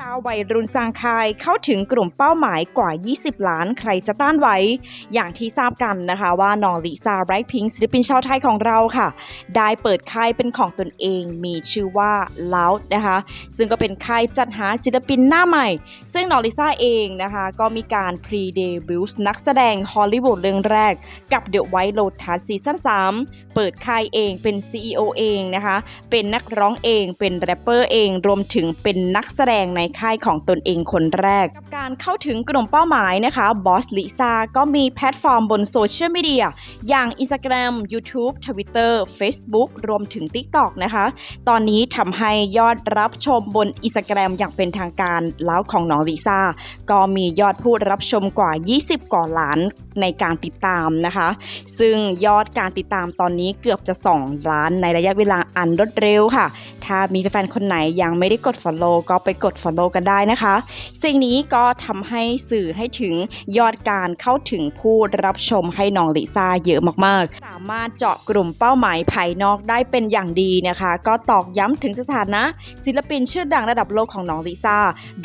สาววัยรุ่นสร้างค่ายเข้าถึงกลุ่มเป้าหมายกว่า 20 ล้านใครจะต้านไหว อย่างที่ทราบกันนะคะว่าน้องลิซ่าไรพิงศิลปินชาวไทยของเราค่ะ ได้เปิดค่ายเป็นของตนเองมีชื่อว่าล o วนะคะ ซึ่งก็เป็นค่ายจัดหาศิลปินหน้าใหม่ ซึ่งน้องลิซ่าเองนะคะ ก็มีการพรีเดบิวต์นักแสดงฮอลลีวูดเรื่องแรก กับ The White Lotus ซีซั่น3 เปิดค่ายเองเป็น CEO เองนะคะ เป็นนักร้องเองเป็นแรปเปอร์เองรวมถึงเป็นนักแสดงในค่ายของตนเองคนแรก กับการเข้าถึงกลุ่มเป้าหมายนะคะบอสลิซาก็มีแพลตฟอร์มบนโซเชียลมีเดียอย่าง Instagram YouTube Twitter Facebook รวมถึง TikTok นะคะ ตอนนี้ทำให้ยอดรับชมบน Instagram อย่างเป็นทางการแล้วของน้องลิซ่าก็มียอดผู้รับชมกว่า 20 กว่าล้าน ในการติดตามนะคะ ซึ่งยอดการติดตามตอนนี้เกือบจะ 2 ล้านในระยะเวลาอันรวดเร็วค่ะ ถ้ามีแฟนๆคนไหนยังไม่ได้กด Follow ก็ไปกด Follow กันได้นะคะ สิ่งนี้ก็ทำให้สื่อให้ถึงยอดการเข้าถึงผู้รับชมให้น้องลิซ่าเยอะมากๆ สามารถเจาะกลุ่มเป้าหมายภายนอกได้เป็นอย่างดีนะคะ ก็ตอกย้ำถึงสถานะ ศิลปินชื่อดังระดับโลกของน้องลิซ่า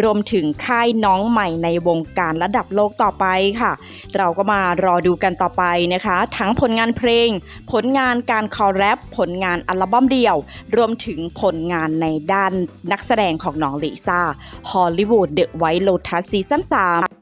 รวมถึงค่ายน้องใหม่ในวงการระดับโลกต่อไปค่ะ เราก็มารอดูกันต่อไปนะคะ ทั้งผลงานเพลง ผลงานการคอลแรปผลงานอัลบั้มเดี่ยว รวมถึงผลงานในด้านนักแสดงของน้องลิซ่าฮอลลีวูดเดอะไวท์โลทัสซีซั่น3